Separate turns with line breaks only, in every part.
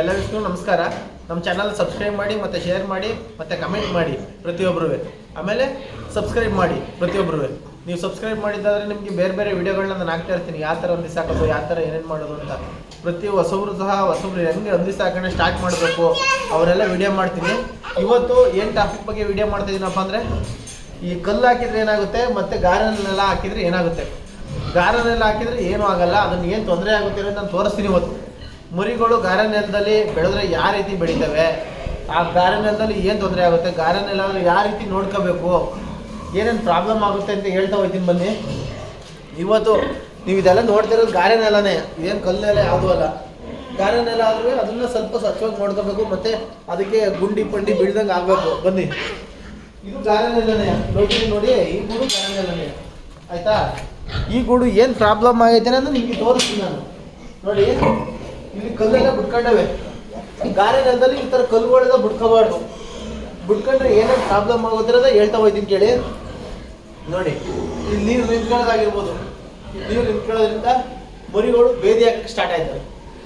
ಎಲ್ಲ ವಿಷ್ಣು ನಮಸ್ಕಾರ. ನಮ್ಮ ಚಾನಲ್ ಸಬ್ಸ್ಕ್ರೈಬ್ ಮಾಡಿ, ಮತ್ತು ಶೇರ್ ಮಾಡಿ, ಮತ್ತು ಕಮೆಂಟ್ ಮಾಡಿ ಪ್ರತಿಯೊಬ್ಬರೂ ಆಮೇಲೆ ಸಬ್ಸ್ಕ್ರೈಬ್ ಮಾಡಿ ಪ್ರತಿಯೊಬ್ಬರೂ ನೀವು ಸಬ್ಸ್ಕ್ರೈಬ್ ಮಾಡಿದ್ದಾದರೆ ನಿಮಗೆ ಬೇರೆ ಬೇರೆ ವೀಡಿಯೋಗಳನ್ನ ನಾನು ಹಾಕ್ತಾ ಇರ್ತೀನಿ. ಯಾವ ಥರ ಹೊಂದಿಸಿ ಹಾಕೋದು, ಯಾವ ಥರ ಏನೇನು ಮಾಡೋದು ಅಂತ. ಪ್ರತಿ ಹೊಸಬ್ರು ಸಹ ಹೊಸಬ್ರು ಹೆಂಗೆ ಹೊಂದಿಸಿ ಹಾಕೋಣ ಸ್ಟಾರ್ಟ್ ಮಾಡಬೇಕು. ಅವರೆಲ್ಲ ವಿಡಿಯೋ ಮಾಡ್ತೀನಿ. ಇವತ್ತು ಏನು ಟಾಪಿಕ್ ಬಗ್ಗೆ ವಿಡಿಯೋ ಮಾಡ್ತಾ ಇದ್ದೀನಪ್ಪ ಅಂದರೆ, ಈ ಕಲ್ಲು ಹಾಕಿದ್ರೆ ಏನಾಗುತ್ತೆ ಮತ್ತು ಗಾರನೆಲ್ಲ ಹಾಕಿದರೆ ಏನಾಗುತ್ತೆ? ಗಾರನೆಲ್ಲ ಹಾಕಿದರೆ ಏನೂ ಆಗಲ್ಲ, ಅದನ್ನು ಏನು ತೊಂದರೆ ಆಗುತ್ತೆ ಅಂತ ನಾನು ತೋರಿಸ್ತೀನಿ ಇವತ್ತು. ಮರಿಗಳು ಗಾರೆ ನೆಲದಲ್ಲಿ ಬೆಳೆದ್ರೆ ಯಾವ ರೀತಿ ಬೆಳಿತವೆ? ಆ ಗಾರೆ ನೆಲದಲ್ಲಿ ಏನು ತೊಂದರೆ ಆಗುತ್ತೆ? ಗಾರೆ ನೆಲ ಯಾವ ರೀತಿ ನೋಡ್ಕೋಬೇಕು? ಏನೇನು ಪ್ರಾಬ್ಲಮ್ ಆಗುತ್ತೆ ಅಂತ ಹೇಳ್ತಾ ಹೋಗ್ತೀನಿ ಬನ್ನಿ. ಇವತ್ತು ನೀವು ಇದೆಲ್ಲ ನೋಡ್ತಿರೋದು ಗಾರೆ ನೆಲನೇ ಏನು ಕಲ್ಲು ನೆಲ ಯಾವುದೂ ಅಲ್ಲ. ಗಾರೆ ನೆಲ ಆದ್ರೂ ಅದನ್ನ ಸ್ವಲ್ಪ ಸ್ವಚ್ಛವಾಗಿ ನೋಡ್ಕೋಬೇಕು ಮತ್ತೆ ಅದಕ್ಕೆ ಗುಂಡಿ ಪಂಡಿ ಬೀಳ್ದಂಗೆ ಆಗಬೇಕು. ಬನ್ನಿ. ಇದು ಗಾರೆ ನೆಲನೇ ನೋಡಿ ನೋಡಿ ಈ ಗೂಡು ಗಾರೆ ನೆಲನೇ ಆಯ್ತಾ? ಈ ಗೂಡು ಏನು ಪ್ರಾಬ್ಲಮ್ ಆಗೈತೆ ಅನ್ನೋದು ನಿಮಗೆ ತೋರಿಸ್ತೀನಿ ನಾನು. ನೋಡಿ. ಇಲ್ಲಿ ಕಲ್ಲೆಲ್ಲ ಬಿಟ್ಕೊಂಡವೆ. ಗಾರೆ ನೆಲದಲ್ಲಿ ಈ ಥರ ಕಲ್ಲುಗಳೆಲ್ಲ ಬಿಟ್ಕೋಬಾರ್ದು. ಬಿಟ್ಕೊಂಡ್ರೆ ಏನೇನು ಪ್ರಾಬ್ಲಮ್ ಆಗೋದ್ರಲ್ಲ ಹೇಳ್ತಾ ಹೋಯ್ತೀನಿ ಕೇಳಿ. ನೋಡಿ ಇಲ್ಲಿ ನೀರು ನಿಂತ್ಕೊಳ್ಳೋದಾಗಿರ್ಬೋದು. ನೀರು ನಿಂತ್ಕೊಳ್ಳೋದ್ರಿಂದ ಮರಿಗಳು ಬೇದಿ ಹಾಕಕ್ಕೆ ಸ್ಟಾರ್ಟ್ ಆಯ್ತವೆ.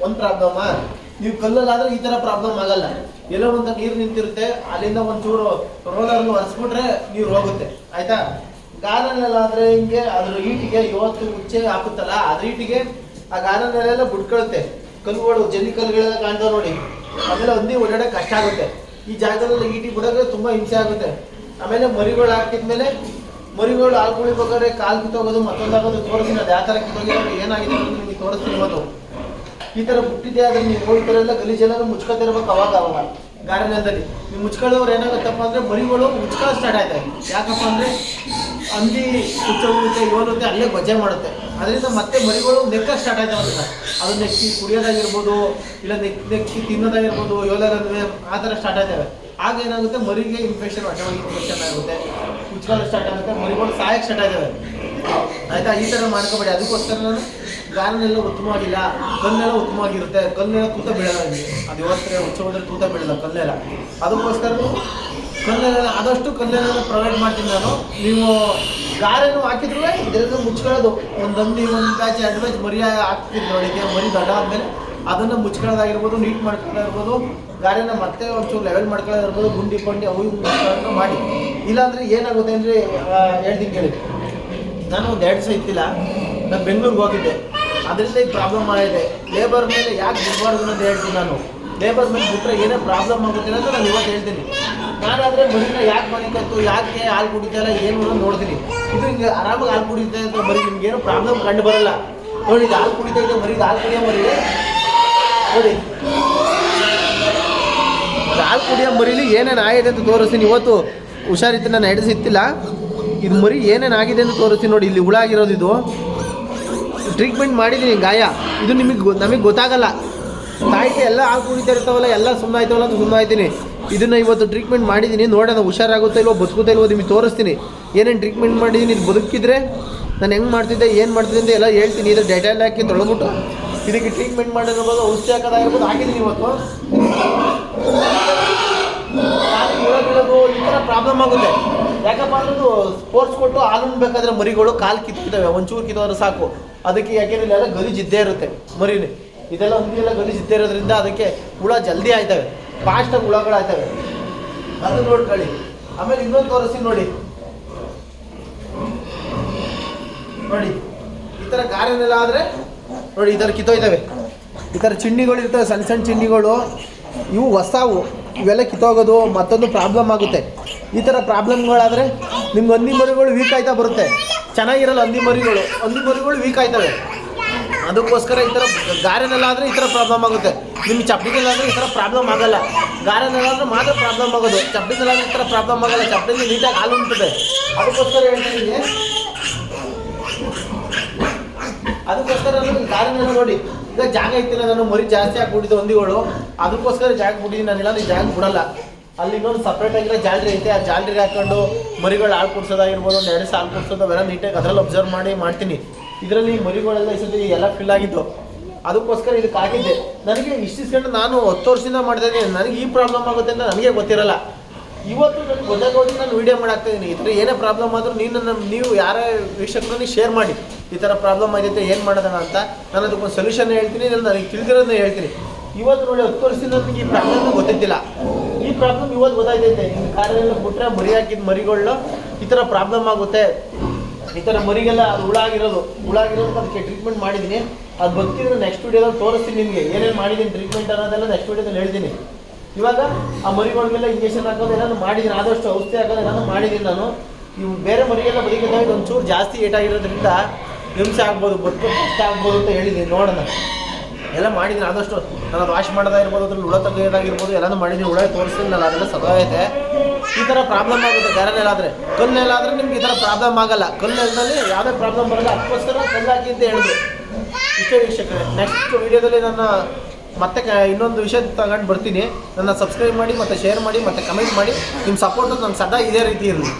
ಒಂದು ಪ್ರಾಬ್ಲಮ್ ನೀವು ಕಲ್ಲಲ್ಲಾದ್ರೆ ಈ ಥರ ಪ್ರಾಬ್ಲಮ್ ಆಗಲ್ಲ. ಎಲ್ಲೋ ಒಂದು ನೀರು ನಿಂತಿರುತ್ತೆ, ಅಲ್ಲಿಂದ ಒಂಚೂರು ರೋಲರ್ನು ಒರೆಸ್ಬಿಟ್ರೆ ನೀರು ಹೋಗುತ್ತೆ. ಆಯ್ತಾ? ಗಾರ್ಡನಲ್ಲಾದ್ರೆ ಹಿಂಗೆ ಅದ್ರ ಈಟಿಗೆ ಇವತ್ತು ಮುಚ್ಚೆ ಹಾಕುತ್ತಲ್ಲ, ಅದ್ರ ಈಟಿಗೆ ಆ ಗಾರ್ಡನಲ್ಲೆಲ್ಲ ಬಿಡ್ಕೊಳುತ್ತೆ ಕಲ್ಲುಗಳು, ಜಲ್ಲಿ ಕಲ್ಲುಗಳೆಲ್ಲ ಕಾಣ್ತಾವೆ ನೋಡಿ. ಆಮೇಲೆ ಒಂದೇ ಓಡಾಡೋಕೆ ಕಷ್ಟ ಆಗುತ್ತೆ. ಈ ಜಾಗದಲ್ಲಿ ಈಟಿ ಬಿಡೋಕೆ ತುಂಬ ಹಿಂಸೆ ಆಗುತ್ತೆ. ಆಮೇಲೆ ಮರಿಗಳು ಹಾಕಿದ್ಮೇಲೆ ಮರಿಗಳು ಹಾಲು ಕುಳಿಬೇಕಾದ್ರೆ ಕಾಲು ಕಿತ್ತೋಗೋದು ಮತ್ತೊಂದಾಗೋದು ತೋರಿಸ್ತೀನಿ, ಅದು ಯಾವ ಥರ ಕಿತ್ತೋಗಿರೋದು ಏನಾಗಿದೆ ಅಂತ ನಿಮಗೆ ತೋರಿಸ್ತೀನಿ ಇವತ್ತು. ಈ ಥರ ಬಿಟ್ಟಿದೆ ಆದ್ರೆ ನೀವು ಹೋಗ್ತಾರೆಲ್ಲ ಗಲೀಜೆಲ್ಲ ಮುಚ್ಕೋತಿರ್ಬೇಕು ಅವಾಗ ಅವಾಗ. ಗಾರ್ಡನದಲ್ಲಿ ನೀವು ಮುಚ್ಕೊಳ್ಳೋರು ಏನಾಗುತ್ತಪ್ಪ ಅಂದರೆ ಮರಿಗಳು ಮುಚ್ಕೊಳ್ಳೋ ಸ್ಟಾರ್ಟ್ ಆಯ್ತಾ ಯಾಕಪ್ಪ ಅಂದರೆ ಹಂದಿ ಹುಚ್ಚೋಗುತ್ತೆ ಇವನುತ್ತೆ ಅಲ್ಲೇ ಗೊಜ್ಜೆ ಮಾಡುತ್ತೆ. ಅದರಿಂದ ಮತ್ತೆ ಮರಿಗಳು ನೆಕ್ಕ ಸ್ಟಾರ್ಟ್ ಆಯ್ತಾ ಅಂತ ಅದು ನೆಕ್ಕಿ ಕುಡಿಯೋದಾಗಿರ್ಬೋದು, ಇಲ್ಲ ನೆಕ್, ನೆಕ್ಕಿ ತಿನ್ನೋದಾಗಿರ್ಬೋದು ಯೋಲಾಗಂದ್ರೆ ಆ ಥರ ಸ್ಟಾರ್ಟ್ ಆಯ್ತವೆ. ಆಗ ಏನಾಗುತ್ತೆ? ಮರಿಗೆ ಇನ್ಫೆಕ್ಷನ್ ಹೊಟ್ಟೆಗೆ ಇನ್ಫೆಕ್ಷನ್ ಆಗುತ್ತೆ. ಮುಚ್ಕೊಳ್ಳೋ ಸ್ಟಾರ್ಟ್ ಆಗುತ್ತೆ, ಮರಿಗಳು ಸಾಯಕ್ಕೆ ಸ್ಟಾರ್ಟ್ ಆಯ್ತವೆ. ಆಯ್ತಾ? ಈ ಥರ ಮಾಡ್ಕೋಬೇಡಿ. ಅದಕ್ಕೋಸ್ಕರ ನಾನು ಗಾರನೆಲ್ಲ ಉತ್ತಮವಾಗಿಲ್ಲ ಕಲ್ಲೆಲ್ಲ ಉತ್ತಮವಾಗಿರುತ್ತೆ ಕಲ್ಲೆಲ್ಲ ತೂತ ಬೀಳಲ್ಲ ಇಲ್ಲಿ ಅದು ಇವತ್ತು ಉಚ್ಚ ಹೋದ್ರೆ ತೂತ ಬೀಳಲ್ಲ ಕಲ್ಲೆಲ್ಲ ಅದಕ್ಕೋಸ್ಕರ ಕಲ್ಲೆಲ್ಲ ಆದಷ್ಟು ಕಲ್ಲೆಲ್ಲ ಪ್ರೊವೈಡ್ ಮಾಡ್ತೀನಿ ನಾನು. ನೀವು ಗಾರೆನೂ ಹಾಕಿದ್ರು ಇದರಿಂದ ಮುಚ್ಕೊಳ್ಳೋದು. ಒಂದು ಹಂದಿ ಒಂದು ಬ್ಯಾಚ್ ಎರಡು ಬ್ಯಾಚ್ ಮರಿ ಹಾಕ್ತಿದ್ರು ಮರಿ ದಡ ಆದಮೇಲೆ ಅದನ್ನು ಮುಚ್ಕೊಳ್ಳೋದಾಗಿರ್ಬೋದು ನೀಟ್ ಮಾಡ್ಕೊಳ್ಳೋದಿರ್ಬೋದು ಗಾರೆನ ಮತ್ತೆ ಒಂಚೂರು ಲೆವೆಲ್ ಮಾಡ್ಕೊಳ್ಳೋದಿರ್ಬೋದು ಗುಂಡಿ ಪಂಡಿ ಅವು ಮಾಡಿ. ಇಲ್ಲಾಂದರೆ ಏನಾಗುತ್ತೆ ಅಂದರೆ ಹೇಳ್ತೀನಿ ಕೇಳಿ. ನಾನು ಒಂದು ಎರಡು ಸಹ ಇತ್ತಿಲ್ಲ ನಾನು ಬೆಂಗಳೂರಿಗೆ ಹೋಗಿದ್ದೆ. ಅದರಿಂದ ಈಗ ಪ್ರಾಬ್ಲಮ್ ಆಗಿದೆ. ಲೇಬರ್ ಮೇಲೆ ಯಾಕೆ ಬಿಡಬಾರ್ದು ಅಂತ ಹೇಳ್ತೀನಿ ನಾನು. ಲೇಬರ್ ಮೇಲೆ ಬಿಟ್ಟರೆ ಏನೇ ಪ್ರಾಬ್ಲಮ್ ಆಗುತ್ತೆ ಅಂತ ನಾನು ಇವತ್ತು ಹೇಳ್ತೀನಿ. ನಾನಾದರೆ ಮರಿನ ಯಾಕೆ ಮನೆ ಕತ್ತು, ಯಾಕೆ ಹಾಲು ಕುಡಿತಲ್ಲ ಏನು ಅನ್ನೋದು ನೋಡ್ತೀನಿ. ಇದು ಹಿಂಗೆ ಆರಾಮಾಗಿ ಹಾಲು ಕುಡಿತಾ ಇದ್ದರೆ ಮರಿ ನಿಮ್ಗೇನು ಪ್ರಾಬ್ಲಮ್ ಕಂಡು ಬರಲ್ಲ. ನೋಡಿ, ಇದು ಹಾಲು ಕುಡಿತಾ ಮರಿ ಇದು ಹಾಲು ಕುಡಿಯೋ ಮರಿ. ನೋಡಿ. ಹಾಲು ಕುಡಿಯೋ ಮರಿಲಿ ಏನೇನು ಆಗಿದೆ ಅಂತ ತೋರಿಸ್ತೀನಿ. ಇವತ್ತು ಹುಷಾರಿತ್ತು ನಾನು ಎಡ್ಸ್ ಇದು ಮರಿ ಏನೇನು ಆಗಿದೆ ಅಂತ ತೋರಿಸ್ತೀನಿ ನೋಡಿ. ಇಲ್ಲಿ ಹುಳ ಆಗಿರೋದು ಇದು. ಟ್ರೀಟ್ಮೆಂಟ್ ಮಾಡಿದ್ದೀನಿ ಗಾಯ. ಇದು ನಿಮಗೆ ನಮಗೆ ಗೊತ್ತಾಗಲ್ಲ. ತಾಯಿಗೆ ಎಲ್ಲ ಹಾಲು ಕುಡಿತಾ ಇರ್ತಾವಲ್ಲ, ಎಲ್ಲ ಸುಮ್ಮನೆ ಆಯ್ತವಲ್ಲ ಅಂತ ಸುಮ್ಮನೆ ಆಯ್ತೀನಿ. ಇದನ್ನು ಇವತ್ತು ಟ್ರೀಟ್ಮೆಂಟ್ ಮಾಡಿದ್ದೀನಿ ನೋಡೋಣ ಹುಷಾರಾಗುತ್ತೋ ಇಲ್ವೋ, ಬದುಕುತ್ತಾ ಇಲ್ವೋ, ನಿಮಗೆ ತೋರಿಸ್ತೀನಿ. ಏನೇನು ಟ್ರೀಟ್ಮೆಂಟ್ ಮಾಡಿದ್ದೀನಿ ಇದು ಬದುಕಿದ್ರೆ, ನಾನು ಹೆಂಗೆ ಮಾಡ್ತಿದ್ದೆ, ಏನು ಮಾಡ್ತಿದ್ದೆ ಅಂತ ಎಲ್ಲ ಹೇಳ್ತೀನಿ. ಇದು ಡೆಟೈಲ್ ಹಾಕಿ ತೊಳೆದ್ಬಿಟ್ಟು, ಇದಕ್ಕೆ ಟ್ರೀಟ್ಮೆಂಟ್ ಮಾಡಿರ್ಬೋದು ಔಷಧಿ ಹಾಕೋದಾಗಿರ್ಬೋದು ಹಾಕಿದ್ದೀನಿ ಇವತ್ತು. ಈ ಥರ ಪ್ರಾಬ್ಲಮ್ ಆಗುತ್ತೆ. ಯಾಕಪ್ಪ ಅಂದ್ರೆ ಅದು ಸ್ಪೋರ್ಟ್ಸ್ ಕೊಟ್ಟು ಹಾಲು ಬೇಕಾದ್ರೆ ಮರಿಗಳು, ಕಾಲು ಕಿತ್ತಿದ್ದಾವೆ ಒಂಚೂರು ಕಿತ್ತೋದ್ರೆ ಸಾಕು. ಅದಕ್ಕೆ ಯಾಕೆಂದ್ರೆ ಇಲ್ಲೆಲ್ಲ ಗಲೀಜು ಇದ್ದೇ ಇರುತ್ತೆ. ಮರಿಲಿ. ಇದೆಲ್ಲ ಒಂದಿಲ್ಲ ಗಲೀಜು ಇದ್ದೇ ಇರೋದ್ರಿಂದ ಅದಕ್ಕೆ ಹುಳ ಜಲ್ದಿ ಆಯ್ತವೆ. ಫಾಸ್ಟಾಗಿ ಹುಳಗಳು ಆಯ್ತವೆ. ಅದು ನೋಡ್ಕೊಳ್ಳಿ. ಆಮೇಲೆ ಇನ್ನೊಂದು ತೋರಿಸಿ ನೋಡಿ. ನೋಡಿ. ಈ ಥರ ಗಾರೆನೆಲ್ಲ ಆದರೆ ನೋಡಿ, ಈ ಥರ ಕಿತ್ತೋಯ್ತವೆ. ಈ ಥರ ಚಿಣ್ಣಿಗಳು ಇರ್ತವೆ, ಸಣ್ಣ ಸಣ್ಣ ಚಿಂಡಿಗಳು ಇವು ಹೊಸವು. ಇವೆಲ್ಲ ಕಿತ್ತೋಗೋದು ಮತ್ತೊಂದು ಪ್ರಾಬ್ಲಮ್ ಆಗುತ್ತೆ. ಈ ಥರ ಪ್ರಾಬ್ಲಮ್ಗಳಾದರೆ ನಿಮ್ಗೆ ಹಂದಿ ಮರಿಗಳು ವೀಕ್ ಆಯ್ತಾ ಬರುತ್ತೆ. ಚೆನ್ನಾಗಿರಲ್ಲ, ಹಂದಿ ಮರಿಗಳು. ಹಂದಿ ಮರಿಗಳು ವೀಕ್ ಆಯ್ತವೆ. ಅದಕ್ಕೋಸ್ಕರ ಈ ಥರ ಗಾರೆನೆಲ್ಲ ಆದರೆ ಈ ಥರ ಪ್ರಾಬ್ಲಮ್ ಆಗುತ್ತೆ. ನಿಮ್ಮ ಚಪ್ಪಡಿನಲ್ಲಾದರೆ ಈ ಥರ ಪ್ರಾಬ್ಲಮ್ ಆಗಲ್ಲ. ಗಾರೆನಲ್ಲಾದರೆ ಮಾತ್ರ ಪ್ರಾಬ್ಲಮ್ ಆಗೋದು. ಚಪ್ಪಡಿನಲ್ಲಾದ್ರೆ ಈ ಥರ ಪ್ರಾಬ್ಲಮ್ ಆಗಲ್ಲ. ಚಪ್ಪಡಿಗೆ ನೀಟಾಗಿ ಹಾಲು ಉಂಟದೆ ಅದಕ್ಕೋಸ್ಕರ ಹೇಳ್ತೀನಿ ಅದಕ್ಕೋಸ್ಕರ ನಾನು ಗಾರೆನ ನೋಡಿ. ಈಗ ಜಾಗ ಇತ್ತಿಲ್ಲ, ನಾನು ಮರಿ ಜಾಸ್ತಿ ಹಾಕ್ಬಿಟ್ಟಿದ್ದೆ ಹೊಂದಿಗಳು ಅದಕ್ಕೋಸ್ಕರ ಜಾಗ ಬಿಟ್ಟಿದ್ದೀನಿ. ನಾನು ಇಲ್ಲ ಜಾಗ ಬಿಡಲ್ಲ. ಅಲ್ಲಿ ಇನ್ನೊಂದು ಸಪ್ರೇಟ್ ಆಗಿರೋ ಜಾಲ್ರಿ ಐತೆ. ಆ ಜಾಲ್ರಿ ಹಾಕೊಂಡು ಮರಿಗಳು ಹಾಲು ಕುಡ್ಸೋದಾಗಿರ್ಬೋದು, ಒಂದು ಎರಡು ಸಾಲು ಕುಡ್ಸೋದು, ಅವೆಲ್ಲ ನೀಟಾಗಿ ಅದರಲ್ಲಿ ಅಬ್ಸರ್ವ್ ಮಾಡಿ ಮಾಡ್ತೀನಿ. ಇದರಲ್ಲಿ ಮರಿಗಳೆಲ್ಲ ಈ ಸತಿ ಎಲ್ಲ ಫಿಲ್ ಆಗಿದ್ದು. ಅದಕ್ಕೋಸ್ಕರ ಇದಕ್ಕೆ ಹಾಕಿದ್ದೆ. ನನಗೆ ಇಷ್ಟಿಸ್ಕೊಂಡು ನಾನು ಹತ್ತು ವರ್ಷದಿಂದ ಮಾಡ್ತಾ ನನಗೆ ಈ ಪ್ರಾಬ್ಲಮ್ ಆಗುತ್ತೆ ಅಂತ ನನಗೆ ಗೊತ್ತಿರಲ್ಲ. ಇವತ್ತು ನನಗೆ ಗೊತ್ತಾಗೋದು ನಾನು ವೀಡಿಯೋ ಮಾಡಾಕ್ತಾ ಇದ್ದೀನಿ. ಈ ಥರ ಏನೇ ಪ್ರಾಬ್ಲಮ್ ಆದರೂ ನೀನು ನಮ್ಮ ನೀವು ಯಾರೇ ವೀಕ್ಷಕರಲ್ಲಿ ಶೇರ್ ಮಾಡಿ. ಈ ಥರ ಪ್ರಾಬ್ಲಮ್ ಆಗೈತೆ ಏನು ಮಾಡೋದಣ ಅಂತ ನಾನು ಅದಕ್ಕೊಂದು ಸೊಲ್ಯೂಷನ್ ಹೇಳ್ತೀನಿ ನಾನು ನನಗೆ ತಿಳಿದಿರೋದನ್ನ ಹೇಳ್ತೀನಿ. ಇವತ್ತು ನೋಡಿ, ಹತ್ತು ವರ್ಷದಿಂದ ನನಗೆ ಈ ಪ್ರಾಬ್ಲಮ್ ಗೊತ್ತಿದ್ದಿಲ್ಲ. ಪ್ರಾಬ್ಲಮ್ ಇವತ್ತು ಗೊತ್ತಾಯ್ತೈತೆ. ಈ ಕಾರಲ್ಲಿ ಬಿಟ್ರೆ ಮರಿ ಹಾಕಿದ ಮರಿಗಳು ಈ ಥರ ಪ್ರಾಬ್ಲಮ್ ಆಗುತ್ತೆ. ಈ ಥರ ಮರಿಗೆಲ್ಲ ಅದು ಹುಳಾಗಿರೋದು. ಹುಳ ಆಗಿರೋದಕ್ಕೆ ಅದಕ್ಕೆ ಟ್ರೀಟ್ಮೆಂಟ್ ಮಾಡಿದ್ದೀನಿ ಅದು ಬರ್ತಿದ್ರೆ ನೆಕ್ಸ್ಟ್ ವಿಡಿಯೋದಲ್ಲಿ ತೋರಿಸ್ತೀನಿ ನಿಮಗೆ. ಏನೇನು ಮಾಡಿದ್ದೀನಿ ಟ್ರೀಟ್ಮೆಂಟ್ ಅನ್ನೋದೆಲ್ಲ ನೆಕ್ಸ್ಟ್ ವಿಡಿಯೋದಲ್ಲಿ ಹೇಳ್ತೀನಿ. ಇವಾಗ ಆ ಮರಿಗಳಿಗೆಲ್ಲ ಇಂಜೆಕ್ಷನ್ ಹಾಕೋದು ಏನಾದ್ರು ಮಾಡಿದ್ದೀನಿ ಆದಷ್ಟು ಔಷಧಿ ಹಾಕೋದು ಏನಾದ್ರು ಮಾಡಿದ್ದೀನಿ ನಾನು. ಇವು ಬೇರೆ ಮರಿಗೆಲ್ಲ ಬದುಕಿದ್ದಾಗ ಇದು ಒಂಚೂರು ಜಾಸ್ತಿ ಏಟಾಗಿರೋದ್ರಿಂದ ಹಿಂಸೆ ಆಗ್ಬೋದು ಬದುಕು ಕಷ್ಟ ಆಗ್ಬೋದು ಅಂತ ಹೇಳಿದ್ದೀನಿ ನೋಡೋಣ. ಎಲ್ಲ ಮಾಡಿದ್ರೆ ಆದಷ್ಟು ನಾನು ವಾಶ್ ಮಾಡೋದಾಗಿರ್ಬೋದು ಅದ್ರಲ್ಲಿ ಹುಳ ತೆಗೆಯೋದಾಗಿರ್ಬೋದು, ಎಲ್ಲಾನು ಮಾಡಿದ್ದೀನಿ ಹುಳ ನಾನು ಅದೆಲ್ಲ ಸದೈತೆ ಈ ಥರ ಪ್ರಾಬ್ಲಮ್ ಆಗುತ್ತೆ ಬೇರೆ ನೆಲಾದರೆ ಕಲ್ಲು ನೆಲಾದರೆ ನಿಮ್ಗೆ ಈ ಥರ ಪ್ರಾಬ್ಲಮ್ ಆಗಲ್ಲ. ಕಲ್ಲು ನೆಲದಲ್ಲಿ ಯಾವುದೇ ಪ್ರಾಬ್ಲಮ್ ಬರಲ್ಲ. ಅದಕ್ಕೋಸ್ಕರ ಕಲ್ಲು ಹಾಕಿ ಅಂತ ಹೇಳಿದ್ರು. ಇಷ್ಟೇ ವೀಕ್ಷಕರೇ. ನೆಕ್ಸ್ಟ್ ವೀಡಿಯೋದಲ್ಲಿ ನನ್ನ ಮತ್ತೆ ಇನ್ನೊಂದು ವಿಷಯ ತಗೊಂಡು ಬರ್ತೀನಿ. ನನ್ನ ಸಬ್ಸ್ಕ್ರೈಬ್ ಮಾಡಿ, ಮತ್ತು ಶೇರ್ ಮಾಡಿ, ಮತ್ತು ಕಮೆಂಟ್ ಮಾಡಿ. ನಿಮ್ಮ ಸಪೋರ್ಟು ನಂಗೆ ಸದಾ ಇದೇ ರೀತಿ ಇರಲಿ.